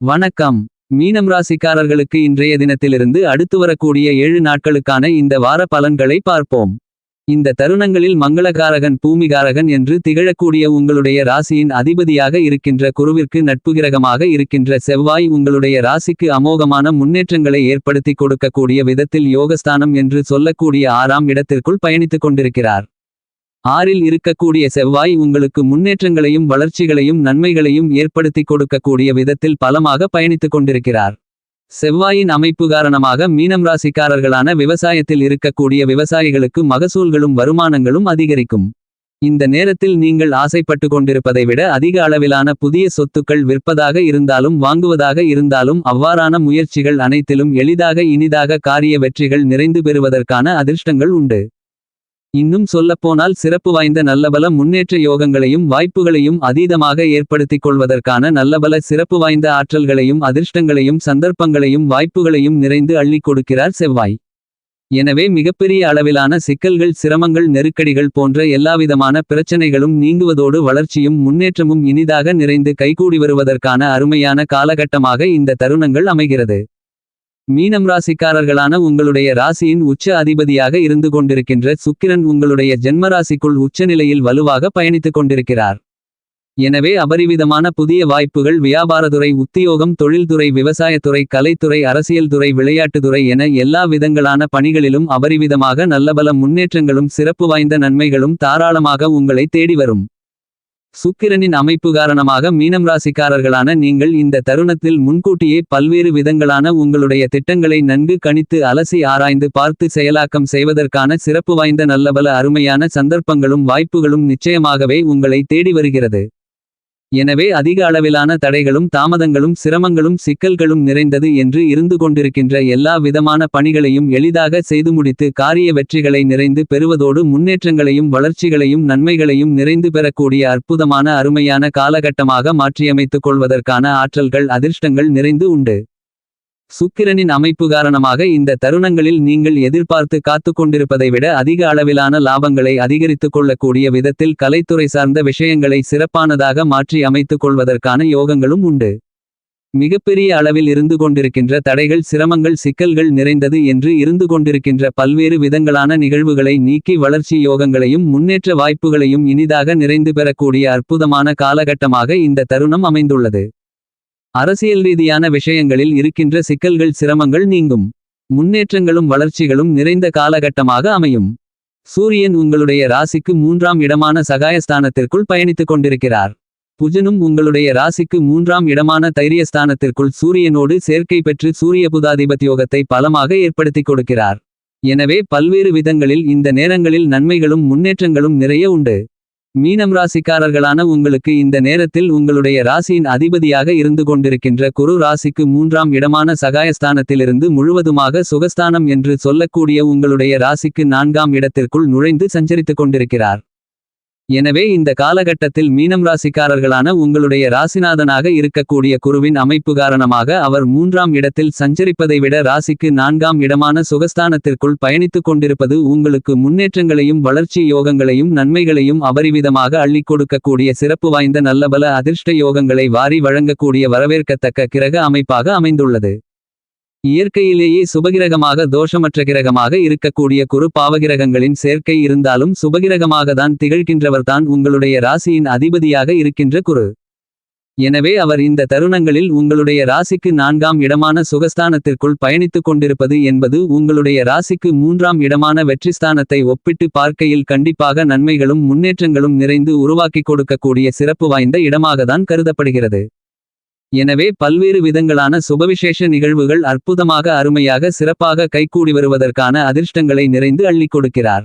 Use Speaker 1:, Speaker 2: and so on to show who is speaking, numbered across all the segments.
Speaker 1: வணக்கம். மீனம் ராசிக்காரர்களுக்கு இன்றைய தினத்திலிருந்து அடுத்து வரக்கூடிய ஏழு நாட்களுக்கான இந்த வார பலன்களை பார்ப்போம். இந்த தருணங்களில் மங்களகாரகன் பூமிகாரகன் என்று திகழக்கூடிய உங்களுடைய ராசியின் அதிபதியாக இருக்கின்ற குருவிற்கு நட்புகிரகமாக இருக்கின்ற செவ்வாய் உங்களுடைய ராசிக்கு அமோகமான முன்னேற்றங்களை ஏற்படுத்தி கொடுக்கக்கூடிய விதத்தில் யோகஸ்தானம் என்று சொல்லக்கூடிய ஆறாம் இடத்திற்குள் பயணித்துக் கொண்டிருக்கிறார். ஆறில் இருக்கக்கூடிய செவ்வாய் உங்களுக்கு முன்னேற்றங்களையும் வளர்ச்சிகளையும் நன்மைகளையும் ஏற்படுத்தி கொடுக்கக்கூடிய விதத்தில் பலமாக பயணித்துக் கொண்டிருக்கிறார். செவ்வாயின் அமைப்பு காரணமாக மீனம் ராசிக்காரர்களான விவசாயத்தில் இருக்கக்கூடிய விவசாயிகளுக்கு மகசூல்களும் வருமானங்களும் அதிகரிக்கும். இந்த நேரத்தில் நீங்கள் ஆசைப்பட்டு கொண்டிருப்பதை விட அதிக அளவிலான புதிய சொத்துக்கள் விற்பதாக இருந்தாலும் வாங்குவதாக இருந்தாலும் அவ்வாறான முயற்சிகள் அனைத்திலும் எளிதாக இனிதாக காரிய வெற்றிகள் நிறைந்து பெறுவதற்கான அதிர்ஷ்டங்கள் உண்டு. இன்னும் சொல்லப்போனால் சிறப்பு வாய்ந்த நல்லபல முன்னேற்ற யோகங்களையும் வாய்ப்புகளையும் அதீதமாக ஏற்படுத்திக் கொள்வதற்கான நல்லபல சிறப்பு வாய்ந்த ஆற்றல்களையும் அதிர்ஷ்டங்களையும் சந்தர்ப்பங்களையும் வாய்ப்புகளையும் நிறைந்து அள்ளிக் கொடுக்கிறார் செவ்வாய். எனவே மிகப்பெரிய அளவிலான சிக்கல்கள் சிரமங்கள் நெருக்கடிகள் போன்ற எல்லாவிதமான பிரச்சனைகளும் நீங்குவதோடு வளர்ச்சியும் முன்னேற்றமும் இனிதாக நிறைந்து கைகூடி வருவதற்கான அருமையான காலகட்டமாக இந்த தருணங்கள் அமைகிறது. மீனம் ராசிக்காரர்களான உங்களுடைய ராசியின் உச்ச அதிபதியாக இருந்து கொண்டிருக்கின்ற சுக்கிரன் உங்களுடைய ஜென்மராசிக்குள் உச்சநிலையில் வலுவாக பயணித்துக் கொண்டிருக்கிறார். எனவே அபரிவிதமான புதிய வாய்ப்புகள் வியாபாரத்துறை உத்தியோகம் தொழில்துறை விவசாயத்துறை கலைத்துறை அரசியல்துறை விளையாட்டுத்துறை என எல்லா விதங்களான பணிகளிலும் அபரிவிதமாக நல்லபல முன்னேற்றங்களும் சிறப்பு வாய்ந்த நன்மைகளும் தாராளமாக உங்களை தேடி வரும். சுக்கிரனின் அமைப்பு காரணமாக மீனம் ராசிக்காரர்களான நீங்கள் இந்த தருணத்தில் முன்கூட்டியே பல்வேறு விதங்களான உங்களுடைய திட்டங்களை நன்கு கணித்து அலசி ஆராய்ந்து பார்த்து செயலாக்கம் செய்வதற்கான சிறப்பு வாய்ந்த நல்லபல அருமையான சந்தர்ப்பங்களும் வாய்ப்புகளும் நிச்சயமாகவே உங்களை தேடி வருகிறது. எனவே அதிக அளவிலான தடைகளும் தாமதங்களும் சிரமங்களும் சிக்கல்களும் நிறைந்தது என்று இருந்து கொண்டிருக்கின்ற எல்லா விதமான பணிகளையும் எளிதாக செய்து முடித்து காரிய வெற்றிகளை நிறைந்து பெறுவதோடு முன்னேற்றங்களையும் வளர்ச்சிகளையும் நன்மைகளையும் நிறைந்து பெறக்கூடிய அற்புதமான அருமையான காலகட்டமாக மாற்றியமைத்துக் கொள்வதற்கான ஆற்றல்கள் அதிர்ஷ்டங்கள் நிறைந்து உண்டு. சுக்கிரனின் அமைப்பு காரணமாக இந்த தருணங்களில் நீங்கள் எதிர்பார்த்து காத்து கொண்டிருப்பதை விட அதிக அளவிலான லாபங்களை அதிகரித்துக் கொள்ளக்கூடிய விதத்தில் கலைத்துறை சார்ந்த விஷயங்களை சிறப்பானதாக மாற்றி அமைத்துக் கொள்வதற்கான யோகங்களும் உண்டு. மிகப்பெரிய அளவில் இருந்து கொண்டிருக்கின்ற தடைகள் சிரமங்கள் சிக்கல்கள் நிறைந்தது என்று இருந்து கொண்டிருக்கின்ற பல்வேறு விதங்களான நிகழ்வுகளை நீக்கி வளர்ச்சி யோகங்களையும் முன்னேற்ற வாய்ப்புகளையும் இனிதாக நிறைந்து பெறக்கூடிய அற்புதமான காலகட்டமாக இந்த தருணம் அமைந்துள்ளது. அரசியல் ரீதியான விஷயங்களில் இருக்கின்ற சிக்கல்கள் சிரமங்கள் நீங்கும். முன்னேற்றங்களும் வளர்ச்சிகளும் நிறைந்த காலகட்டமாக அமையும். சூரியன் உங்களுடைய ராசிக்கு மூன்றாம் இடமான சகாயஸ்தானத்திற்குள் பயணித்துக் கொண்டிருக்கிறார். புஜனும் உங்களுடைய ராசிக்கு மூன்றாம் இடமான தைரியஸ்தானத்திற்குள் சூரியனோடு சேர்க்கை பெற்று சூரிய புதாதிபத்தியோகத்தை பலமாக ஏற்படுத்திக் கொடுக்கிறார். எனவே பல்வேறு விதங்களில் இந்த நேரங்களில் நன்மைகளும் முன்னேற்றங்களும் நிறைய உண்டு. மீனம் ராசிக்காரர்களான உங்களுக்கு இந்த நேரத்தில் உங்களுடைய ராசியின் அதிபதியாக இருந்து கொண்டிருக்கின்ற குரு ராசிக்கு மூன்றாம் இடமான சகாயஸ்தானத்திலிருந்து முழுவதுமாக சுகஸ்தானம் என்று சொல்லக்கூடிய உங்களுடைய ராசிக்கு நான்காம் இடத்திற்குள் நுழைந்து சஞ்சரித்துக் கொண்டிருக்கிறார். எனவே இந்த காலகட்டத்தில் மீனம் ராசிக்காரர்களான உங்களுடைய ராசிநாதனாக இருக்கக்கூடிய குருவின் அமைப்பு காரணமாக அவர் மூன்றாம் இடத்தில் சஞ்சரிப்பதை விட ராசிக்கு நான்காம் இடமான சுகஸ்தானத்திற்குள் பயணித்துக் கொண்டிருப்பது உங்களுக்கு முன்னேற்றங்களையும் வளர்ச்சி யோகங்களையும் நன்மைகளையும் அபரிவிதமாக அள்ளிக் கொடுக்கக்கூடிய சிறப்பு வாய்ந்த நல்லபல அதிர்ஷ்ட யோகங்களை வாரி வழங்கக்கூடிய வரவேற்கத்தக்க கிரக அமைப்பாக அமைந்துள்ளது. இயற்கையிலேயே சுபகிரகமாக தோஷமற்ற கிரகமாக இருக்கக்கூடிய குரு பாவகிரகங்களின் சேர்க்கை இருந்தாலும் சுபகிரகமாகத்தான் திகழ்கின்றவர்தான் உங்களுடைய ராசியின் அதிபதியாக இருக்கின்ற குரு. எனவே அவர் இந்த தருணங்களில் உங்களுடைய ராசிக்கு நான்காம் இடமான சுகஸ்தானத்திற்குள் பயணித்துக் கொண்டிருப்பது என்பது உங்களுடைய ராசிக்கு மூன்றாம் இடமான வெற்றிஸ்தானத்தை ஒப்பிட்டு பார்க்கையில் கண்டிப்பாக நன்மைகளும் முன்னேற்றங்களும் நிறைந்து உருவாக்கிக் கொடுக்கக்கூடிய சிறப்பு வாய்ந்த இடமாகத்தான் கருதப்படுகிறது. எனவே பல்வேறு விதங்களான சுபவிசேஷ நிகழ்வுகள் அற்புதமாக அருமையாக சிறப்பாக கைகூடி வருவதற்கான அதிர்ஷ்டங்களை நிறைந்து அள்ளிக் கொடுக்கிறார்.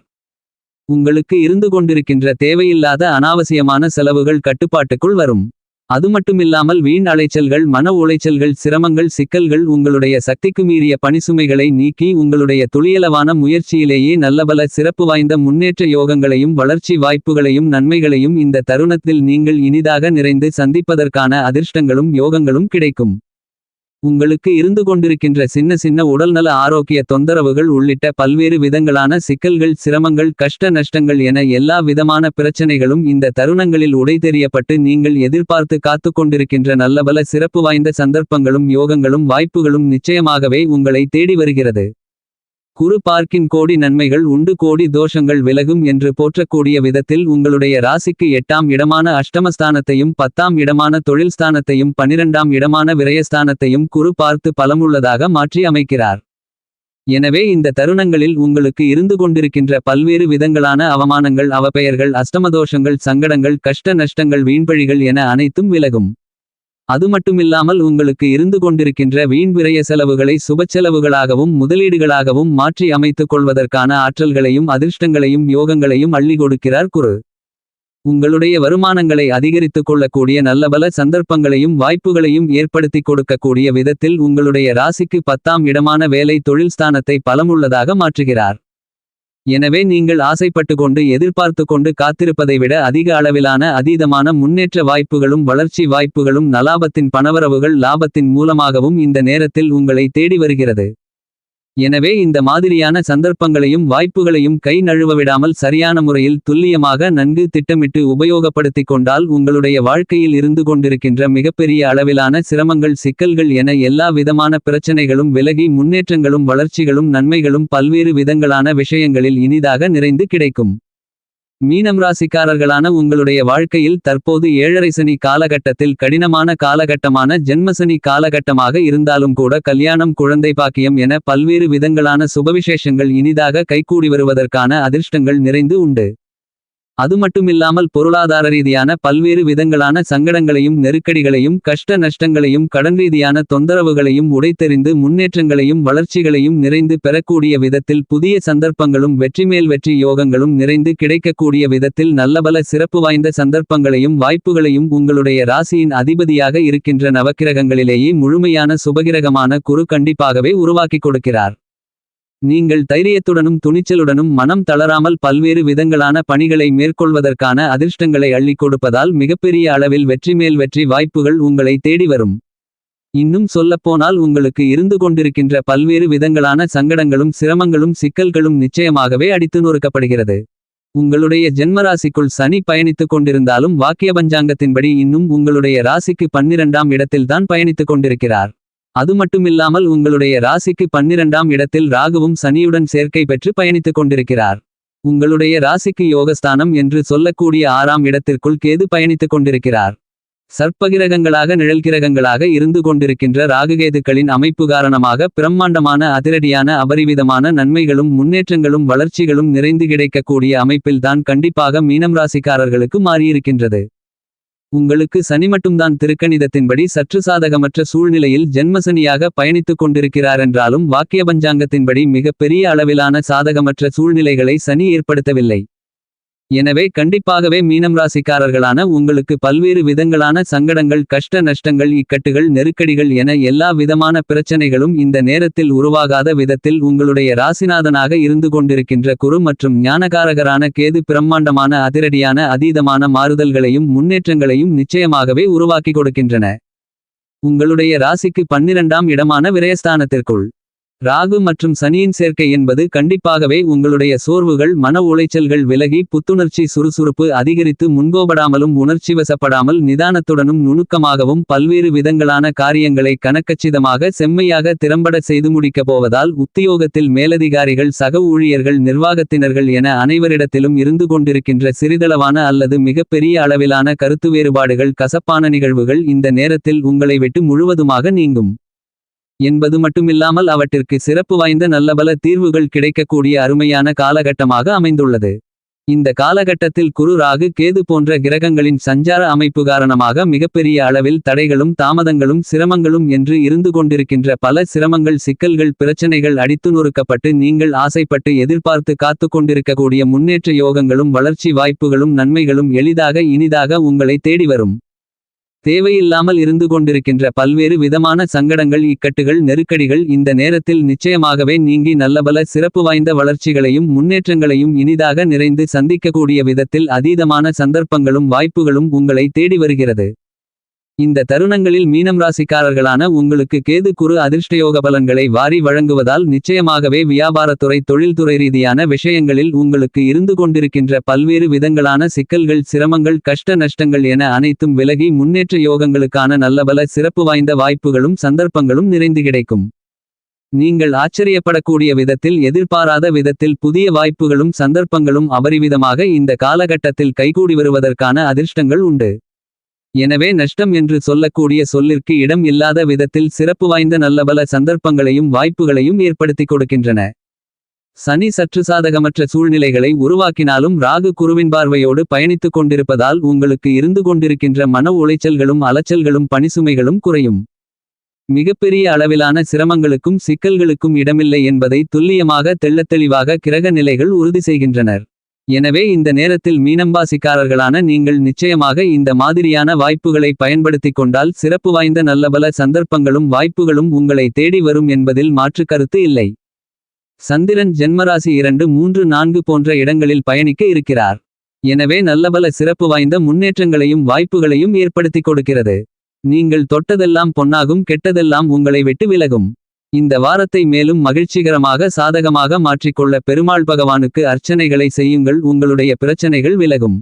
Speaker 1: உங்களுக்கு இருந்து கொண்டிருக்கின்ற தேவையில்லாத அனாவசியமான செலவுகள் கட்டுப்பாட்டுக்குள் வரும். அது மட்டுமில்லாமல் வீண் அலைச்சல்கள் மன உளைச்சல்கள் சிரமங்கள் சிக்கல்கள் உங்களுடைய சக்திக்கு மீறிய பணிசுமைகளை நீக்கி உங்களுடைய துளியளவான முயற்சியிலேயே நல்லபல சிறப்பு வாய்ந்த முன்னேற்ற யோகங்களையும் வளர்ச்சி வாய்ப்புகளையும் நன்மைகளையும் இந்த தருணத்தில் நீங்கள் இனிதாக நிறைந்து சந்திப்பதற்கான அதிர்ஷ்டங்களும் யோகங்களும் கிடைக்கும். உங்களுக்கு இருந்து கொண்டிருக்கின்ற சின்ன சின்ன உடல்நல ஆரோக்கிய தொந்தரவுகள் உள்ளிட்ட பல்வேறு விதங்களான சிக்கல்கள் சிரமங்கள் கஷ்ட நஷ்டங்கள் என எல்லா விதமான பிரச்சனைகளும் இந்த தருணங்களில் உடைதெறியப்பட்டு நீங்கள் எதிர்பார்த்து காத்துக் கொண்டிருக்கின்ற நல்லபல சிறப்பு வாய்ந்த சந்தர்ப்பங்களும் யோகங்களும் வாய்ப்புகளும் நிச்சயமாகவே உங்களை தேடி வருகிறது. குரு பார்க்கின் கோடி நன்மைகள் உண்டு கோடி தோஷங்கள் விலகும் என்று போற்றக்கூடிய விதத்தில் உங்களுடைய ராசிக்கு எட்டாம் இடமான அஷ்டமஸ்தானத்தையும் பத்தாம் இடமான தொழில் ஸ்தானத்தையும் பனிரெண்டாம் இடமான விரயஸ்தானத்தையும் குரு பார்த்து பலமுள்ளதாக மாற்றி அமைக்கிறார். எனவே இந்த தருணங்களில் உங்களுக்கு இருந்து கொண்டிருக்கின்ற பல்வேறு விதங்களான அவமானங்கள் அவப்பெயர்கள் அஷ்டமதோஷங்கள் சங்கடங்கள் கஷ்ட நஷ்டங்கள் வீண்பழிகள் என அனைத்தும் விலகும். அது மட்டுமில்லாமல் உங்களுக்கு இருந்து கொண்டிருக்கின்ற வீண் விரய செலவுகளை சுபச்செலவுகளாகவும் முதலீடுகளாகவும் மாற்றி அமைத்துக் கொள்வதற்கான ஆற்றல்களையும் அதிர்ஷ்டங்களையும் யோகங்களையும் அள்ளி கொடுக்கிறார் குரு. உங்களுடைய வருமானங்களை அதிகரித்துக் கொள்ளக்கூடிய நல்லபல சந்தர்ப்பங்களையும் வாய்ப்புகளையும் ஏற்படுத்திக் கொடுக்கக்கூடிய விதத்தில் உங்களுடைய ராசிக்கு பத்தாம் இடமான வேலை தொழில் ஸ்தானத்தை பலமுள்ளதாக மாற்றுகிறார். எனவே நீங்கள் ஆசைப்பட்டு கொண்டு எதிர்பார்த்து கொண்டு காத்திருப்பதை விட அதிக அளவிலான அதீதமான முன்னேற்ற வாய்ப்புகளும் வளர்ச்சி வாய்ப்புகளும் நலாபத்தின் பணவரவுகள் லாபத்தின் மூலமாகவும் இந்த நேரத்தில் உங்களை தேடி வருகிறது. எனவே இந்த மாதிரியான சந்தர்ப்பங்களையும் வாய்ப்புகளையும் கை நழுவ விடாமல் சரியான முறையில் துல்லியமாக நன்கு திட்டமிட்டு உபயோகப்படுத்திக் கொண்டால் உங்களுடைய வாழ்க்கையில் இருந்து கொண்டிருக்கின்ற மிகப்பெரிய அளவிலான சிரமங்கள் சிக்கல்கள் என எல்லா விதமான பிரச்சனைகளும் விலகி முன்னேற்றங்களும் வளர்ச்சிகளும் நன்மைகளும் பல்வேறு விதங்களான விஷயங்களில் இனிதாக நிறைந்து கிடைக்கும். மீனம் ராசிக்காரர்களான உங்களுடைய வாழ்க்கையில் தற்போது ஏழரை சனி காலகட்டத்தில் கடினமான காலகட்டமான ஜென்மசனி காலகட்டமாக இருந்தாலும் கூட கல்யாணம் குழந்தை பாக்கியம் என பல்வேறு விதங்களான சுபவிசேஷங்கள் இனிதாக கைகூடி வருவதற்கான அதிர்ஷ்டங்கள் நிறைந்து உண்டு. அது மட்டுமில்லாமல் பொருளாதார ரீதியான பல்வேறு விதங்களான சங்கடங்களையும் நெருக்கடிகளையும் கஷ்ட நஷ்டங்களையும் கடன் ரீதியான தொந்தரவுகளையும் உடைத்தெறிந்து முன்னேற்றங்களையும் வளர்ச்சிகளையும் நிறைந்து பெறக்கூடிய விதத்தில் புதிய சந்தர்ப்பங்களும் வெற்றிமேல் வெற்றி யோகங்களும் நிறைந்து கிடைக்கக்கூடிய விதத்தில் நல்லபல சிறப்பு வாய்ந்த சந்தர்ப்பங்களையும் வாய்ப்புகளையும் உங்களுடைய ராசியின் அதிபதியாக இருக்கின்ற நவக்கிரகங்களிலேயே முழுமையான சுபகிரகமான குரு கண்டிப்பாகவே உருவாக்கிக் கொடுக்கிறார். நீங்கள் தைரியத்துடனும் துணிச்சலுடனும் மனம் தளராமல் பல்வேறு விதங்களான பணிகளை மேற்கொள்வதற்கான அதிர்ஷ்டங்களை அள்ளிக் கொடுப்பதால் மிகப்பெரிய அளவில் வெற்றிமேல் வெற்றி வாய்ப்புகள் உங்களை தேடி வரும். இன்னும் சொல்லப்போனால் உங்களுக்கு இருந்து கொண்டிருக்கின்ற பல்வேறு விதங்களான சங்கடங்களும் சிரமங்களும் சிக்கல்களும் நிச்சயமாகவே அடித்து நொறுக்கப்படுகிறது. உங்களுடைய ஜென்மராசிக்குள் சனி பயணித்துக் கொண்டிருந்தாலும் வாக்கிய பஞ்சாங்கத்தின்படி இன்னும் உங்களுடைய ராசிக்கு பன்னிரண்டாம் இடத்தில்தான் பயணித்துக் கொண்டிருக்கிறார். அது மட்டுமில்லாமல் உங்களுடைய ராசிக்கு பன்னிரண்டாம் இடத்தில் ராகுவும் சனியுடன் சேர்க்கை பெற்று பயணித்துக் கொண்டிருக்கிறார். உங்களுடைய ராசிக்கு யோகஸ்தானம் என்று சொல்லக்கூடிய ஆறாம் இடத்திற்குள் கேது பயணித்துக் கொண்டிருக்கிறார். சர்ப்பகிரகங்களாக நிழல்கிரகங்களாக இருந்து கொண்டிருக்கின்ற ராகுகேதுக்களின் அமைப்பு காரணமாக பிரம்மாண்டமான அதிரடியான அபரிவிதமான நன்மைகளும் முன்னேற்றங்களும் வளர்ச்சிகளும் நிறைந்து கிடைக்கக்கூடிய அமைப்பில்தான் கண்டிப்பாக மீனம் ராசிக்காரர்களுக்கு மாறியிருக்கின்றது. உங்களுக்கு சனி மட்டும்தான் திருக்கணிதத்தின்படி சற்று சாதகமற்ற சூழ்நிலையில் ஜென்மசனியாக பயணித்துக் கொண்டிருக்கிறாரென்றாலும் வாக்கிய பஞ்சாங்கத்தின்படி மிக பெரிய அளவிலான சாதகமற்ற சூழ்நிலைகளை சனி ஏற்படுத்தவில்லை. எனவே கண்டிப்பாகவே மீனம் ராசிக்காரர்களான உங்களுக்கு பல்வேறு விதங்களான சங்கடங்கள் கஷ்ட நஷ்டங்கள் இக்கட்டுகள் நெருக்கடிகள் என எல்லா விதமான பிரச்சனைகளும் இந்த நேரத்தில் உருவாகாத விதத்தில் உங்களுடைய ராசிநாதனாக இருந்து கொண்டிருக்கின்ற குரு மற்றும் ஞானகாரகரான கேது பிரம்மாண்டமான அதிரடியான அதீதமான மாறுதல்களையும் முன்னேற்றங்களையும் நிச்சயமாகவே உருவாக்கி கொடுக்கின்றன. உங்களுடைய ராசிக்கு பன்னிரண்டாம் இடமான விரயஸ்தானத்திற்குள். ராகு மற்றும் சனியின் சேர்க்கை என்பது கண்டிப்பாகவே உங்களுடைய சோர்வுகள் மன உளைச்சல்கள் விலகி புத்துணர்ச்சி சுறுசுறுப்பு அதிகரித்து முன்கோபடாமலும் உணர்ச்சிவசப்படாமல் நிதானத்துடனும் நுணுக்கமாகவும் பல்வேறு விதங்களான காரியங்களை கணக்கச்சிதமாக செம்மையாக திறம்பட செய்து முடிக்கப் போவதால் உத்தியோகத்தில் மேலதிகாரிகள் சக ஊழியர்கள் நிர்வாகத்தினர்கள் என அனைவரிடத்திலும் இருந்து கொண்டிருக்கின்ற சிறிதளவான அல்லது மிகப்பெரிய அளவிலான கருத்து வேறுபாடுகள் கசப்பான நிகழ்வுகள் இந்த நேரத்தில் உங்களை விட்டு முழுவதுமாக நீங்கும். என்பது மட்டுமில்லாமல் அவற்றிற்கு சிறப்பு வாய்ந்த நல்லபல தீர்வுகள் கிடைக்கக்கூடிய அருமையான காலகட்டமாக அமைந்துள்ளது. இந்த காலகட்டத்தில் குரு ராகு கேது போன்ற கிரகங்களின் சஞ்சார அமைப்பு காரணமாக மிகப்பெரிய அளவில் தடைகளும் தாமதங்களும் சிரமங்களும் என்று இருந்து கொண்டிருக்கின்ற பல சிரமங்கள் சிக்கல்கள் பிரச்சனைகள் அடித்து நொறுக்கப்பட்டு நீங்கள் ஆசைப்பட்டு எதிர்பார்த்து காத்து கொண்டிருக்கக்கூடிய முன்னேற்ற யோகங்களும் வளர்ச்சி வாய்ப்புகளும் நன்மைகளும் எளிதாக இனிதாக உங்களை தேடி வரும். தேவையில்லாமல் இருந்து கொண்டிருக்கின்ற பல்வேறு விதமான சங்கடங்கள் இக்கட்டுகள் நெருக்கடிகள் இந்த நேரத்தில் நிச்சயமாகவே நீங்கி நல்லபல சிறப்பு வாய்ந்த வளர்ச்சிகளையும் முன்னேற்றங்களையும் இனிதாக நிறைந்து சந்திக்கக்கூடிய விதத்தில் அதீதமான சந்தர்ப்பங்களும் வாய்ப்புகளும் உங்களை தேடி வருகிறது. இந்த தருணங்களில் மீனம் ராசிக்காரர்களான உங்களுக்கு கேது குறு அதிர்ஷ்டயோக பலன்களை வாரி வழங்குவதால் நிச்சயமாகவே வியாபாரத்துறை தொழில்துறை ரீதியான விஷயங்களில் உங்களுக்கு இருந்து கொண்டிருக்கின்ற பல்வேறு விதங்களான சிக்கல்கள் சிரமங்கள் கஷ்ட நஷ்டங்கள் என அனைத்தும் விலகி முன்னேற்ற யோகங்களுக்கான நல்லபல சிறப்பு வாய்ந்த வாய்ப்புகளும் சந்தர்ப்பங்களும் நிறைந்து கிடைக்கும். நீங்கள் ஆச்சரியப்படக்கூடிய விதத்தில் எதிர்பாராத விதத்தில் புதிய வாய்ப்புகளும் சந்தர்ப்பங்களும் அபரிவிதமாக இந்த காலகட்டத்தில் கைகூடி வருவதற்கான அதிர்ஷ்டங்கள் உண்டு. எனவே நஷ்டம் என்று சொல்லக்கூடிய சொல்லிற்கு இடம் இல்லாத விதத்தில் சிறப்பு வாய்ந்த நல்லபல சந்தர்ப்பங்களையும் வாய்ப்புகளையும் ஏற்படுத்திக் கொடுக்கின்றன. சனி சற்று சாதகமற்ற சூழ்நிலைகளை உருவாக்கினாலும் ராகு குருவின் பார்வையோடு பயணித்துக் கொண்டிருப்பதால் உங்களுக்கு இருந்து கொண்டிருக்கின்ற மன உளைச்சல்களும் அலைச்சல்களும் பணிசுமைகளும் குறையும். மிகப்பெரிய அளவிலான சிரமங்களுக்கும் சிக்கல்களுக்கும் இடமில்லை என்பதை துல்லியமாக தெள்ளத்தெளிவாக கிரக நிலைகள் உறுதி செய்கின்றனர். எனவே இந்த நேரத்தில் மீனம்பாசிக்காரர்களான நீங்கள் நிச்சயமாக இந்த மாதிரியான வாய்ப்புகளை பயன்படுத்திக் கொண்டால் சிறப்பு வாய்ந்த நல்லபல சந்தர்ப்பங்களும் வாய்ப்புகளும் உங்களை தேடி வரும் என்பதில் மாற்று கருத்து இல்லை. சந்திரன் ஜென்மராசி இரண்டு மூன்று நான்கு போன்ற இடங்களில் பயணிக்க இருக்கிறார். எனவே நல்லபல சிறப்பு வாய்ந்த முன்னேற்றங்களையும் வாய்ப்புகளையும் ஏற்படுத்திக் கொடுக்கிறது. நீங்கள் தொட்டதெல்லாம் பொன்னாகும் கெட்டதெல்லாம் உங்களை விட்டு விலகும். இந்த வாரத்தை மேலும் மகிழ்ச்சிகரமாக சாதகமாக மாற்றிக்கொள்ள பெருமாள் பகவானுக்கு அர்ச்சனைகளை செய்யுங்கள். உங்களுடைய பிரச்சனைகள் விலகும்.